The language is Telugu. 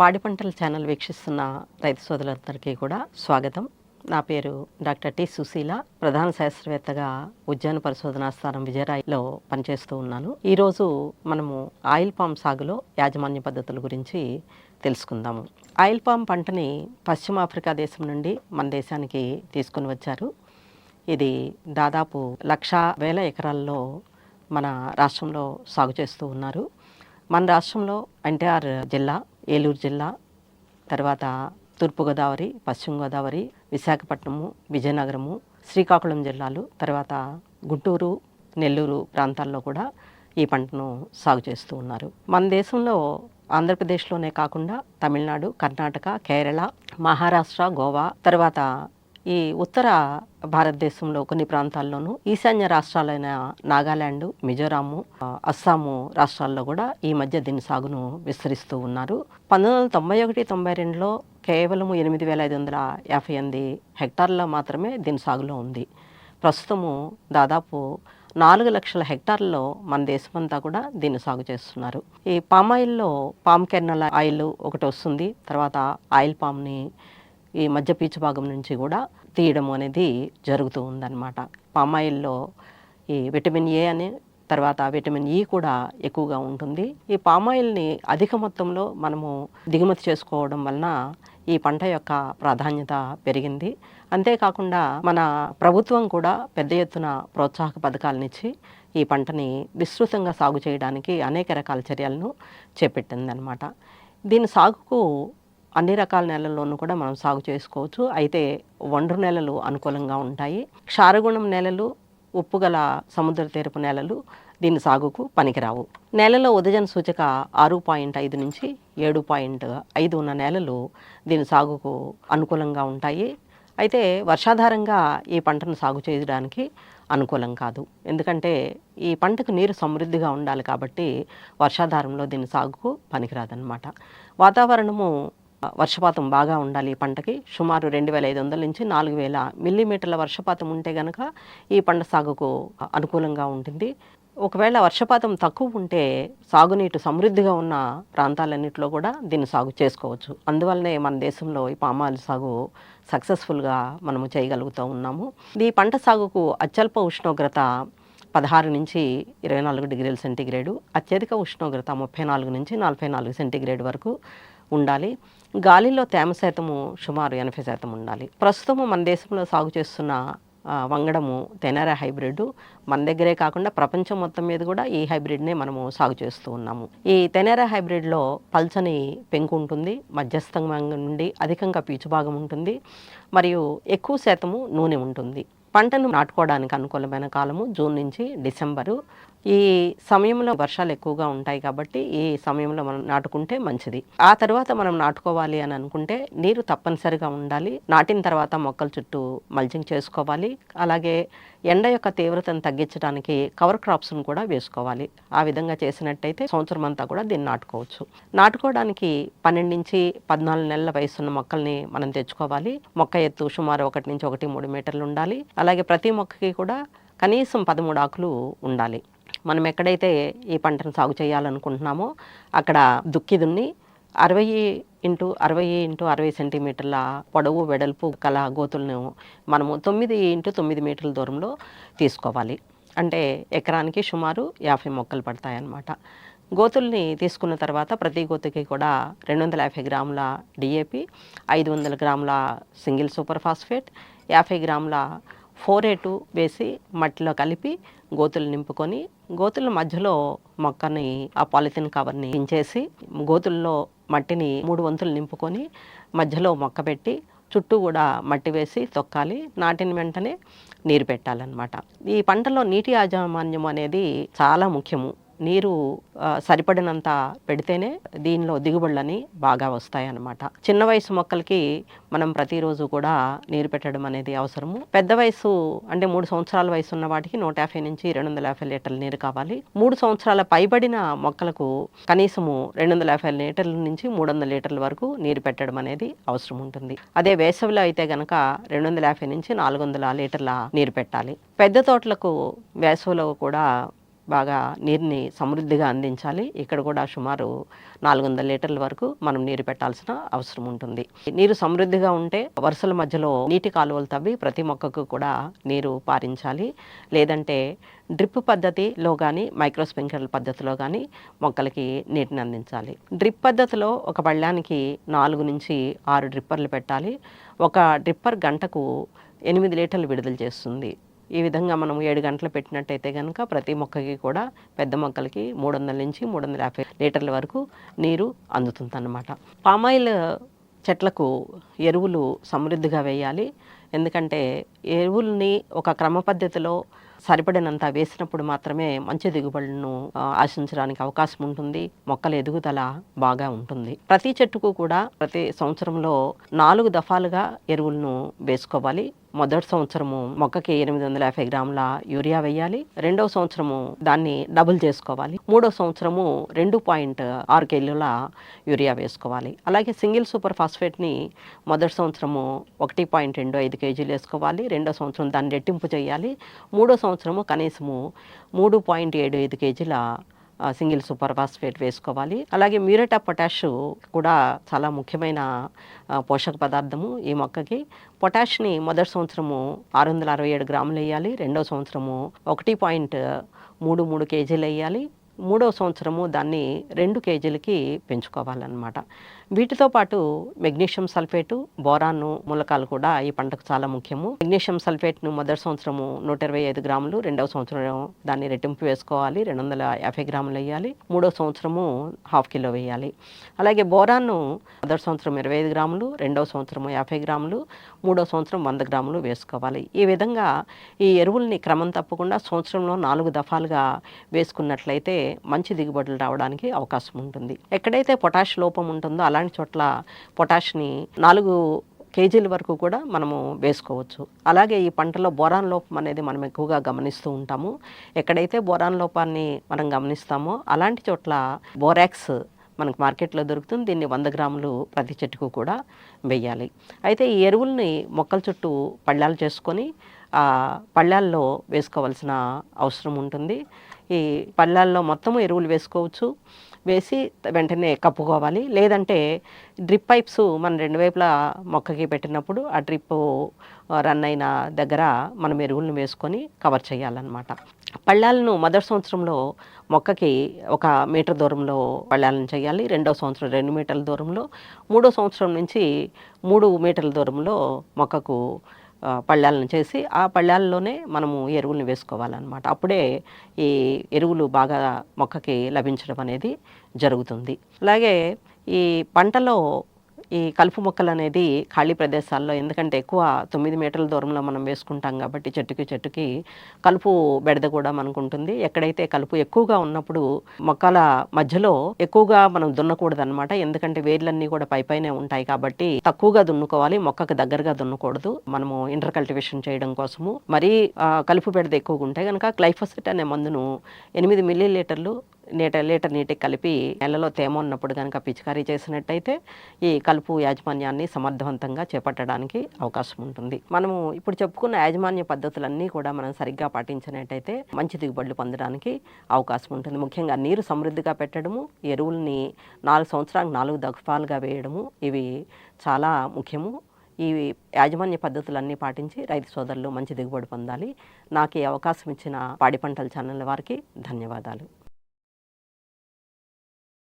పాడి పంటల ఛానల్ వీక్షిస్తున్న రైతు సోదరులందరికీ కూడా స్వాగతం. నా పేరు డాక్టర్ టి సుశీల ప్రధాన శాస్త్రవేత్తగా ఉద్యాన పరిశోధనా స్థానం విజయరాయిలో పనిచేస్తూ ఉన్నాను. ఈరోజు మనము ఆయిల్ పామ్ సాగులో యాజమాన్య పద్ధతుల గురించి తెలుసుకుందాము. ఆయిల్ పామ్ పంటని పశ్చిమ ఆఫ్రికా దేశం నుండి మన దేశానికి తీసుకుని వచ్చారు. ఇది దాదాపు లక్ష వేల ఎకరాల్లో మన రాష్ట్రంలో సాగు చేస్తూ ఉన్నారు. మన రాష్ట్రంలో ఎన్టీఆర్ జిల్లా ఏలూరు జిల్లా తర్వాత తూర్పుగోదావరి పశ్చిమ గోదావరి విశాఖపట్నము విజయనగరము శ్రీకాకుళం జిల్లాలు తర్వాత గుంటూరు నెల్లూరు ప్రాంతాల్లో కూడా ఈ పంటను సాగు చేస్తూ ఉన్నారు. మన దేశంలో ఆంధ్రప్రదేశ్లోనే కాకుండా తమిళనాడు కర్ణాటక కేరళ మహారాష్ట్ర గోవా తర్వాత ఈ ఉత్తర భారతదేశంలో కొన్ని ప్రాంతాల్లోనూ ఈశాన్య రాష్ట్రాలైన నాగాలాండు మిజోరాము అస్సాము రాష్ట్రాల్లో కూడా ఈ మధ్య దీని సాగును విస్తరిస్తూ ఉన్నారు. పంతొమ్మిది వందల తొంభై ఒకటి తొంభై రెండులో కేవలం ఎనిమిది వేల ఐదు వందల యాభై ఎనిమిది హెక్టార్ల మాత్రమే దీని సాగులో ఉంది. ప్రస్తుతము దాదాపు నాలుగు లక్షల హెక్టార్లలో మన దేశమంతా కూడా దీన్ని సాగు చేస్తున్నారు. ఈ పామ్ ఆయిల్లో పామ్ కెర్నల్ ఆయిల్ ఒకటి వస్తుంది తర్వాత ఆయిల్ పామ్ని ఈ మధ్య పీచు భాగం నుంచి కూడా తీయడం అనేది జరుగుతూ ఉందన్నమాట. పామ్ ఆయిల్లో ఈ విటమిన్ ఏ అనే తర్వాత విటమిన్ ఈ కూడా ఎక్కువగా ఉంటుంది. ఈ పామ్ ఆయిల్ని అధిక మొత్తంలో మనము దిగుమతి చేసుకోవడం వలన ఈ పంట యొక్క ప్రాధాన్యత పెరిగింది. అంతేకాకుండా మన ప్రభుత్వం కూడా పెద్ద ఎత్తున ప్రోత్సాహక పథకాలనిచ్చి ఈ పంటని విస్తృతంగా సాగు చేయడానికి అనేక రకాల చర్యలను చేపట్టిందనమాట దీని సాగుకు అన్ని రకాల నెలల్లోనూ కూడా మనం సాగు చేసుకోవచ్చు. అయితే ఒండ్రు నెలలు అనుకూలంగా ఉంటాయి. క్షారగుణం నెలలు ఉప్పు గల సముద్ర తీరపు నెలలు దీని సాగుకు పనికిరావు. నేలలో ఉదజన సూచిక ఆరు పాయింట్ ఐదు నుంచి ఏడు పాయింట్ ఐదు ఉన్న నేలలు దీని సాగుకు అనుకూలంగా ఉంటాయి. అయితే వర్షాధారంగా ఈ పంటను సాగు చేయడానికి అనుకూలం కాదు. ఎందుకంటే ఈ పంటకు నీరు సమృద్ధిగా ఉండాలి కాబట్టి వర్షాధారంలో దీని సాగుకు పనికిరాదనమాట వాతావరణము వర్షపాతం బాగా ఉండాలి ఈ పంటకి. సుమారు రెండు వేల ఐదు వందల నుంచి నాలుగు వేల మిల్లీమీటర్ల వర్షపాతం ఉంటే గనక ఈ పంట సాగుకు అనుకూలంగా ఉంటుంది. ఒకవేళ వర్షపాతం తక్కువ ఉంటే సాగునీటి సమృద్ధిగా ఉన్న ప్రాంతాలన్నింటిలో కూడా దీన్ని సాగు చేసుకోవచ్చు. అందువల్లనే మన దేశంలో ఈ పామాయిల్ సాగు సక్సెస్ఫుల్గా మనము చేయగలుగుతూ ఉన్నాము. ఈ పంట సాగుకు అత్యల్ప ఉష్ణోగ్రత పదహారు నుంచి ఇరవై నాలుగు డిగ్రీల సెంటీగ్రేడు అత్యధిక ఉష్ణోగ్రత ముప్పై నాలుగు నుంచి నలభై నాలుగు సెంటీగ్రేడ్ వరకు ఉండాలి. గాలిలో తేమ శాతము సుమారు ఎనభై శాతం ఉండాలి. ప్రస్తుతము మన దేశంలో సాగు చేస్తున్న వంగడము తెనార హైబ్రిడ్ మన దగ్గరే కాకుండా ప్రపంచం మొత్తం మీద కూడా ఈ హైబ్రిడ్నే మనము సాగు చేస్తూ ఉన్నాము. ఈ తెనారా హైబ్రిడ్లో పల్చని పెంకు ఉంటుంది మధ్యస్థంగా నుండి అధికంగా పీచు భాగం ఉంటుంది మరియు ఎక్కువ శాతము నూనె ఉంటుంది. పంటను నాటుకోవడానికి అనుకూలమైన కాలము జూన్ నుంచి డిసెంబరు. ఈ సమయంలో వర్షాలు ఎక్కువగా ఉంటాయి కాబట్టి ఈ సమయంలో మనం నాటుకుంటే మంచిది. ఆ తర్వాత మనం నాటుకోవాలి అని అనుకుంటే నీరు తప్పనిసరిగా ఉండాలి. నాటిన తర్వాత మొక్కల చుట్టూ మల్చింగ్ చేసుకోవాలి. అలాగే ఎండ యొక్క తీవ్రతను తగ్గించడానికి కవర్ క్రాప్స్ను కూడా వేసుకోవాలి. ఆ విధంగా చేసినట్టయితే సంవత్సరం అంతా కూడా దీన్ని నాటుకోవచ్చు. నాటుకోవడానికి పన్నెండు నుంచి పద్నాలుగు నెలల వయసున్న మొక్కల్ని మనం తెచ్చుకోవాలి. మొక్క ఎత్తు సుమారు ఒకటి నుంచి ఒకటి మూడు మీటర్లు ఉండాలి. అలాగే ప్రతి మొక్కకి కూడా కనీసం పదమూడు ఆకులు ఉండాలి. మనం ఎక్కడైతే ఈ పంటను సాగు చేయాలనుకుంటున్నామో అక్కడ దుక్కి దున్ని అరవై ఇంటూ అరవై ఇంటూ అరవై సెంటీమీటర్ల పొడవు వెడల్పు కల గోతులను మనము తొమ్మిది ఇంటూ తొమ్మిది మీటర్ల దూరంలో తీసుకోవాలి. అంటే ఎకరానికి సుమారు యాభై మొక్కలు పడతాయన్నమాట. గోతుల్ని తీసుకున్న తర్వాత ప్రతి గోతుకి కూడా రెండు వందల యాభై గ్రాముల డిఏపి ఐదు వందల గ్రాముల సింగిల్ సూపర్ ఫాస్ఫేట్ యాభై గ్రాముల ఫోరేటు వేసి మట్టిలో కలిపి గోతులు నింపుకొని గోతుల మధ్యలో మొక్కని ఆ పాలిథిన్ కవర్ని ఇంచేసి గోతుల్లో మట్టిని మూడు వంతులు నింపుకొని మధ్యలో మొక్క పెట్టి చుట్టూ కూడా మట్టి వేసి తొక్కాలి. నాటిన వెంటనే నీరు పెట్టాలన్నమాట. ఈ పంటలో నీటి యాజమాన్యం అనేది చాలా ముఖ్యము. నీరు సరిపడినంత పెడితేనే దీనిలో దిగుబడులని బాగా వస్తాయన్నమాట. చిన్న వయసు మొక్కలకి మనం ప్రతిరోజు కూడా నీరు పెట్టడం అనేది అవసరము. పెద్ద వయసు అంటే మూడు సంవత్సరాల వయసు ఉన్న వాటికి నూట యాభై నుంచి రెండు వందల యాభై లీటర్ల నీరు కావాలి. మూడు సంవత్సరాల పైబడిన మొక్కలకు కనీసము రెండు వందల యాభై లీటర్ల నుంచి మూడు వందల లీటర్ల వరకు నీరు పెట్టడం అనేది అవసరం ఉంటుంది. అదే వేసవిలో అయితే గనక రెండు వందల యాభై నుంచి నాలుగు వందల లీటర్ల నీరు పెట్టాలి. పెద్ద తోటలకు వేసవిలో కూడా బాగా నీరుని సమృద్ధిగా అందించాలి. ఇక్కడ కూడా సుమారు నాలుగు వందల లీటర్ల వరకు మనం నీరు పెట్టాల్సిన అవసరం ఉంటుంది. నీరు సమృద్ధిగా ఉంటే వరుసల మధ్యలో నీటి కాలువలు తవ్వి ప్రతి మొక్కకు కూడా నీరు పారించాలి. లేదంటే డ్రిప్ పద్ధతిలో కానీ మైక్రో స్ప్రింక్లర్ పద్ధతిలో కానీ మొక్కలకి నీటిని అందించాలి. డ్రిప్ పద్ధతిలో ఒక పళ్ళానికి నాలుగు నుంచి ఆరు డ్రిప్పర్లు పెట్టాలి. ఒక డ్రిప్పర్ గంటకు ఎనిమిది లీటర్లు విడుదల చేస్తుంది. ఈ విధంగా మనం ఏడు గంటలు పెట్టినట్టయితే కనుక ప్రతి మొక్కకి కూడా పెద్ద మొక్కలకి మూడు వందల నుంచి మూడు వందల యాభై లీటర్ల వరకు నీరు అందుతుందన్నమాట. పామాయిల్ చెట్లకు ఎరువులు సమృద్ధిగా వేయాలి. ఎందుకంటే ఎరువుల్ని ఒక క్రమ పద్ధతిలో సరిపడినంత వేసినప్పుడు మాత్రమే మంచి దిగుబడులను ఆశించడానికి అవకాశం ఉంటుంది. మొక్కల ఎదుగుదల బాగా ఉంటుంది. ప్రతి చెట్టుకు కూడా ప్రతి సంవత్సరంలో నాలుగు దఫాలుగా ఎరువులను వేసుకోవాలి. మొదటి సంవత్సరము మొక్కకి ఎనిమిది వందల యాభై గ్రాముల యూరియా వేయాలి. రెండవ సంవత్సరము దాన్ని డబుల్ చేసుకోవాలి. మూడో సంవత్సరము రెండు పాయింట్ ఆరు కేజీల యూరియా వేసుకోవాలి. అలాగే సింగిల్ సూపర్ ఫాస్ఫేట్ని మొదటి సంవత్సరము ఒకటి పాయింట్ రెండు ఐదు కేజీలు వేసుకోవాలి. రెండో సంవత్సరం దాన్ని రెట్టింపు చేయాలి. మూడో సంవత్సరము కనీసము మూడు పాయింట్ ఏడు ఐదు కేజీల సింగిల్ సూపర్ ఫాస్ఫేట్ వేసుకోవాలి. అలాగే మ్యూరేటా పొటాష్ కూడా చాలా ముఖ్యమైన పోషక పదార్థము ఈ మొక్కకి. పొటాష్ని మొదటి సంవత్సరము ఆరు వందల అరవై ఏడు గ్రాములు వేయాలి రెండో సంవత్సరము ఒకటి పాయింట్ మూడు మూడు కేజీలు వేయాలి మూడో సంవత్సరము దాన్ని రెండు కేజీలకి పెంచుకోవాలన్నమాట. వీటితో పాటు మెగ్నీషియం సల్ఫేటు బోరాను మూలకాలు కూడా ఈ పంటకు చాలా ముఖ్యము. మెగ్నీషియం సల్ఫేట్ను మొదటి సంవత్సరము నూట ఇరవై ఐదు గ్రాములు రెండవ సంవత్సరం దాన్ని రెట్టింపు వేసుకోవాలి రెండు వందల యాభై గ్రాములు వేయాలి మూడో సంవత్సరము హాఫ్ కిలో వేయాలి. అలాగే బోరాను మొదటి సంవత్సరం ఇరవై ఐదు గ్రాములు రెండవ సంవత్సరం యాభై గ్రాములు మూడో సంవత్సరం వంద గ్రాములు వేసుకోవాలి. ఈ విధంగా ఈ ఎరువుల్ని క్రమం తప్పకుండా సంవత్సరంలో నాలుగు దఫాలుగా వేసుకున్నట్లయితే మంచి దిగుబడులు రావడానికి అవకాశం ఉంటుంది. ఎక్కడైతే పొటాష్ లోపం ఉంటుందో అలాంటి చోట్ల పొటాష్ని నాలుగు కేజీల వరకు కూడా మనము వేసుకోవచ్చు. అలాగే ఈ పంటలో బోరాన్ లోపం అనేది మనం ఎక్కువగా గమనిస్తూ ఉంటాము. ఎక్కడైతే బోరాన్ లోపాన్ని మనం గమనిస్తామో అలాంటి చోట్ల బోరాక్స్ మనకు మార్కెట్లో దొరుకుతుంది. దీన్ని వంద గ్రాములు ప్రతి చెట్టుకు కూడా వేయాలి అయితే ఈ ఎరువుల్ని మొక్కల చుట్టూ పళ్ళాలు చేసుకొని ఆ పళ్ళాల్లో వేసుకోవాల్సిన అవసరం ఉంటుంది. ఈ పళ్ళాల్లో మొత్తము ఎరువులు వేసుకోవచ్చు. వేసి వెంటనే కప్పుకోవాలి. లేదంటే డ్రిప్ పైప్స్ మనం రెండు వైపులా మొక్కకి పెట్టినప్పుడు ఆ డ్రిప్ రన్ అయిన దగ్గర మనం ఎరువులను వేసుకొని కవర్ చేయాలన్నమాట. పళ్ళాలను మొదటి సంవత్సరంలో మొక్కకి ఒక మీటర్ దూరంలో పళ్ళాలను చేయాలి. రెండో సంవత్సరం రెండు మీటర్ల దూరంలో. మూడో సంవత్సరం నుంచి మూడు మీటర్ల దూరంలో మొక్కకు పళ్ళాలను చేసి ఆ పళ్ళాల్లోనే మనము ఎరువులను వేసుకోవాలన్నమాట. అప్పుడే ఈ ఎరువులు బాగా మొక్కకి లభించడం అనేది జరుగుతుంది. అలాగే ఈ పంటలో ఈ కలుపు మొక్కలు అనేది ఖాళీ ప్రదేశాల్లో ఎందుకంటే ఎక్కువ తొమ్మిది మీటర్ల దూరంలో మనం వేసుకుంటాం కాబట్టి చెట్టుకి చెట్టుకి కలుపు బెడద కూడా మనకు ఉంటుంది. ఎక్కడైతే కలుపు ఎక్కువగా ఉన్నప్పుడు మొక్కల మధ్యలో ఎక్కువగా మనం దున్నకూడదు అనమాట ఎందుకంటే వేర్లన్నీ కూడా పై పైనే ఉంటాయి కాబట్టి తక్కువగా దున్నుకోవాలి మొక్కకు దగ్గరగా దున్నకూడదు. మనము ఇంటర్ కల్టివేషన్ చేయడం కోసము. మరీ కలుపు బెడద ఎక్కువగా ఉంటాయి. కనుక గ్లైఫోసిట్ అనే మందును ఎనిమిది మిల్లీ లీటర్లు నీట లీటర్ నీటికి కలిపి నెలలో తేమ ఉన్నప్పుడు కనుక పిచికారీ చేసినట్టయితే ఈ కలుపు యాజమాన్యాన్ని సమర్థవంతంగా చేపట్టడానికి అవకాశం ఉంటుంది. మనము ఇప్పుడు చెప్పుకున్న యాజమాన్య పద్ధతులన్నీ కూడా మనం సరిగ్గా పాటించినట్టయితే మంచి దిగుబడులు పొందడానికి అవకాశం ఉంటుంది. ముఖ్యంగా నీరు సమృద్ధిగా పెట్టడము ఎరువుల్ని నాలుగు సంవత్సరాలకు నాలుగు దఫాలుగా వేయడము ఇవి చాలా ముఖ్యము. ఈ యాజమాన్య పద్ధతులన్నీ పాటించి రైతు సోదరులు మంచి దిగుబడి పొందాలి. నాకు ఈ అవకాశం ఇచ్చిన పాడి పంటల ఛానల్ వారికి ధన్యవాదాలు.